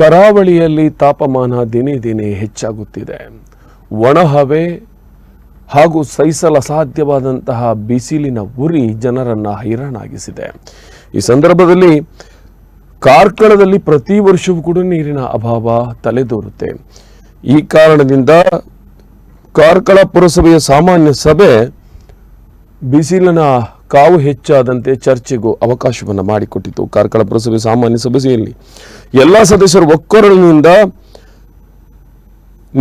ಕರಾವಳಿಯಲ್ಲಿ ತಾಪಮಾನ ದಿನೇ ದಿನೇ ಹೆಚ್ಚಾಗುತ್ತಿದೆ. ಒಣಹವೆ ಹಾಗೂ ಸಹಿಸಲಸಾಧ್ಯವಾದಂತಹ ಬಿಸಿಲಿನ ಉರಿ ಜನರನ್ನು ಹೈರಾಣಾಗಿಸಿದೆ. ಈ ಸಂದರ್ಭದಲ್ಲಿ ಕಾರ್ಕಳದಲ್ಲಿ ಪ್ರತಿ ವರ್ಷವೂ ಕೂಡ ನೀರಿನ ಅಭಾವ ತಲೆದೋರುತ್ತೆ. ಈ ಕಾರಣದಿಂದ ಕಾರ್ಕಳ ಪುರಸಭೆಯ ಸಾಮಾನ್ಯ ಸಭೆ ಬಿಸಿಲಿನ ಕಾವು ಹೆಚ್ಚಾದಂತೆ ಚರ್ಚೆಗೂ ಅವಕಾಶವನ್ನು ಮಾಡಿಕೊಟ್ಟಿತು. ಕಾರ್ಕಳ ಪುರಸಭೆ ಸಾಮಾನ್ಯ ಸಭೆಯಲ್ಲಿ ಎಲ್ಲ ಸದಸ್ಯರು ಒಕ್ಕೊರಳಿನಿಂದ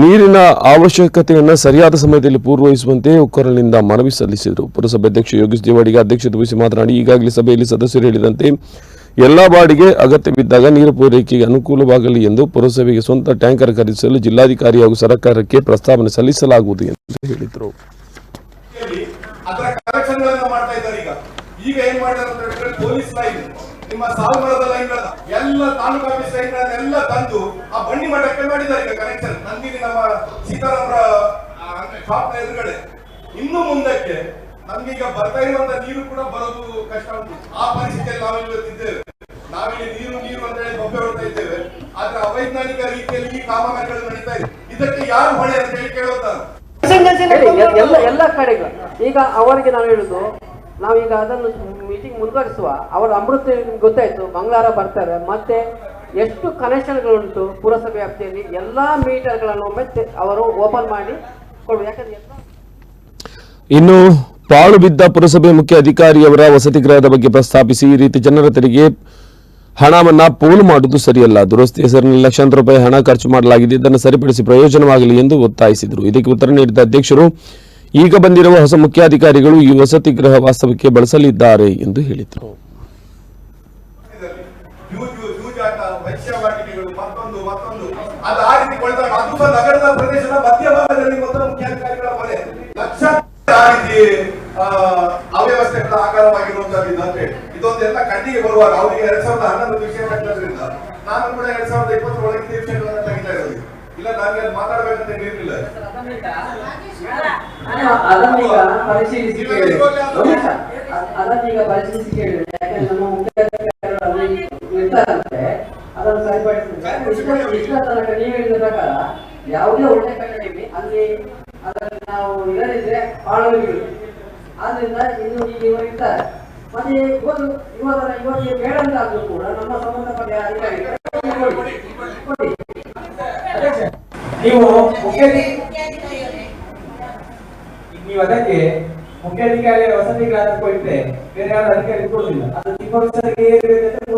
ನೀರಿನ ಅವಶ್ಯಕತೆಯನ್ನು ಸರಿಯಾದ ಸಮಯದಲ್ಲಿ ಪೂರ್ವಹಿಸುವಂತೆ ಒಕ್ಕೊರಳಿನಿಂದ ಮನವಿ ಸಲ್ಲಿಸಿದರು. ಪುರಸಭೆ ಅಧ್ಯಕ್ಷ ಯೋಗೇಶ್ ದೇವಾಡಿಗೆ ಅಧ್ಯಕ್ಷತೆ ವಹಿಸಿ ಮಾತನಾಡಿ, ಈಗಾಗಲೇ ಸಭೆಯಲ್ಲಿ ಸದಸ್ಯರು ಹೇಳಿದಂತೆ ಎಲ್ಲ ಬಾಡಿಗೆ ಅಗತ್ಯವಿದ್ದಾಗ ನೀರು ಪೂರೈಕೆಗೆ ಅನುಕೂಲವಾಗಲಿ ಎಂದು ಪುರಸಭೆಗೆ ಸ್ವಂತ ಟ್ಯಾಂಕರ್ ಖರೀದಿಸಲು ಜಿಲ್ಲಾಧಿಕಾರಿ ಹಾಗೂ ಸರ್ಕಾರಕ್ಕೆ ಪ್ರಸ್ತಾವನೆ ಸಲ್ಲಿಸಲಾಗುವುದು ಎಂದು ಹೇಳಿದರು. ಅದರ ಕಲೆಕ್ಷನ್ ಗಳನ್ನ ಮಾಡ್ತಾ ಇದ್ದಾರೆ ಈಗ. ಈಗ ಏನ್ ಮಾಡ್ತಾರೆ ಅಂತ ಹೇಳಿದ್ರೆ ಪೊಲೀಸ್ ಲೈನ್, ನಿಮ್ಮ ಸಾಲುಮರದ ಲೈನ್ ಎಲ್ಲ ತಾಲೂಕು ಆಫೀಸ್ ಲೈನ್ ಗಳನ್ನೆಲ್ಲ ತಂದು ಆ ಬಂಡಿ ಮಠಕ್ಕೆ ಮಾಡಿದ್ದಾರೆ ಈಗ ಕನೆಕ್ಷನ್ ನಂದಿನಿ ನಮ್ಮ ಸೀತಾರಾಮರ ಶಾಪ್ನ ಎದುರುಗಡೆ. ಇನ್ನು ಮುಂದಕ್ಕೆ ನಮ್ಗೀಗ ಬರ್ತಾ ಇರುವಂತ ನೀರು ಕೂಡ ಬರೋದು ಕಷ್ಟ ಉಂಟು. ಆ ಪರಿಸ್ಥಿತಿಯಲ್ಲಿ ನಾವು ಇವತ್ತಿದ್ದೇವೆ ನಾವಿಲ್ಲಿ ನೀರು ನೀರು ಅಂತ ಹೇಳಿ ಬೊಬ್ಬೆ ಹೊಡ್ತಾ ಇದ್ದೇವೆ. ಆದ್ರೆ ಅವೈಜ್ಞಾನಿಕ ರೀತಿಯಲ್ಲಿ ಈ ಕಾಮಗಾರಿಗಳು ನಡೀತಾ ಇದೆ. ಇದಕ್ಕೆ ಯಾರು ಹೊಣೆ ಅಂತ ಹೇಳಿ ಕೇಳುತ್ತಾರೆ ಎಲ್ಲ ಎಲ್ಲ ಕಡೆಗಳು. ಈಗ ಅವರಿಗೆ ನಾವು ಹೇಳುದು ನಾವೀಗ ಅದನ್ನು ಮೀಟಿಂಗ್ ಮುಂದುವರಿಸುವ ಅವರ ಅಮೃತ ನಿಮ್ಗೆ ಗೊತ್ತಾಯ್ತು ಮಂಗಳವಾರ ಬರ್ತಾರೆ ಮತ್ತೆ ಎಷ್ಟು ಕನೆಕ್ಷನ್ಗಳುಂಟು ಪುರಸಭೆ ವ್ಯಾಪ್ತಿಯಲ್ಲಿ ಎಲ್ಲಾ ಮೀಟರ್ಗಳನ್ನು ಒಮ್ಮೆ ತೆ- ಅವರು ಓಪನ್ ಮಾಡಿ ಕೊಡು ಯಾಕಂದ್ರೆ ಇನ್ನು ಪಾಳು ಬಿದ್ದ ಪುರಸಭೆ ಮುಖ್ಯ ಅಧಿಕಾರಿಯವರ ವಸತಿ ಗೃಹದ ಬಗ್ಗೆ ಪ್ರಸ್ತಾಪಿಸಿ ಈ ರೀತಿ ಜನರ ತೆರಿಗೆ ಹಣವನ್ನ ಪೋಲು ಮಾಡುವುದು ಸರಿಯಲ್ಲ. ದುರಸ್ತಿ ಹೆಸರಿನಲ್ಲಿ ಲಕ್ಷಾಂತರ ರೂಪಾಯಿ ಹಣ ಖರ್ಚು ಮಾಡಲಾಗಿದೆ. ಇದನ್ನು ಸರಿಪಡಿಸಿ ಪ್ರಯೋಜನವಾಗಲಿ ಎಂದು ಒತ್ತಾಯಿಸಿದರು. ಇದಕ್ಕೆ ಉತ್ತರ ನೀಡಿದ ಅಧ್ಯಕ್ಷರು, ಈಗ ಬಂದಿರುವ ಹೊಸ ಮುಖ್ಯಾಧಿಕಾರಿಗಳು ಈ ವಸತಿ ಗೃಹ ವಾಸ್ತವಕ್ಕೆ ಬಳಸಲಿದ್ದಾರೆ ಎಂದು ಹೇಳಿದರು. ಅವ್ಯವಸ್ಥೆಗಳ ಆಕಾರವಾಗಿರುವಂತದ್ದು ಇದು ಇದೊಂದೆಲ್ಲ ಕಣ್ಣಿಗೆ ಬರುವಾಗ ಅವರಿಗೆ ಎರಡ್ ಸಾವಿರದ ಹನ್ನೊಂದು ವಿಷಯ ಕಟ್ಟಿದ್ರಿಂದ ನಾನು ಕೂಡ ಎರಡ್ ಸಾವಿರದ ಇಪ್ಪತ್ತರೊಳಗೆ ವಿಷಯಗಳನ್ನ ತೆಗಿತಾ ಇರೋದು. ಇಲ್ಲ ನನಗೆ ಅದು ಮಾತಾಡಬೇಕಂತ ಇರಲಿಲ್ಲ. ಅದನ್ನೀಗ ಪರಿಶೀಲಿಸಿ ಕೇಳಿದ್ರೆ ಯಾಕಂದ್ರೆ ನಮ್ಮ ಅಲ್ಲಿ ಇರ್ತಾರಂತೆ ಅದನ್ನು ಸರಿಪಡಿಸಿದ್ರೆ ಇಷ್ಟ- ತನಕ ನೀವು ಹೇಳಿದ ಪ್ರಕಾರ ಯಾವುದೇ ಒಳ್ಳೆ ಕಡೆ ಅಲ್ಲಿ ಅದನ್ನು ನಾವು ಇಲ್ಲದಿದ್ರೆ ಪಾಳು ಇನ್ನು ಈಗ ಇವರು ಇರ್ತಾರೆ ಮತ್ತೆ ಇವತ್ತು ಇವರ ಇವರಿಗೆ ಬೇಡಂತಾದ್ರೂ ಕೂಡ ನಮ್ಮ ಸಂಬಂಧಪಟ್ಟ ಅಧಿಕಾರಿಗಳು. ನೀವು ನೀವು ಅದಕ್ಕೆ ಮುಖ್ಯಾಧಿಕಾರಿಯ ವಸತಿ ಗ್ರಾಹಕ ಕೊಟ್ಟರೆ ಬೇರೆ ಯಾರು ಅಧಿಕಾರಿ ಕೊಡುದಿಲ್ಲ ಅದು ವಸತಿಗೆ ಏರಿದೆ ಅಂತ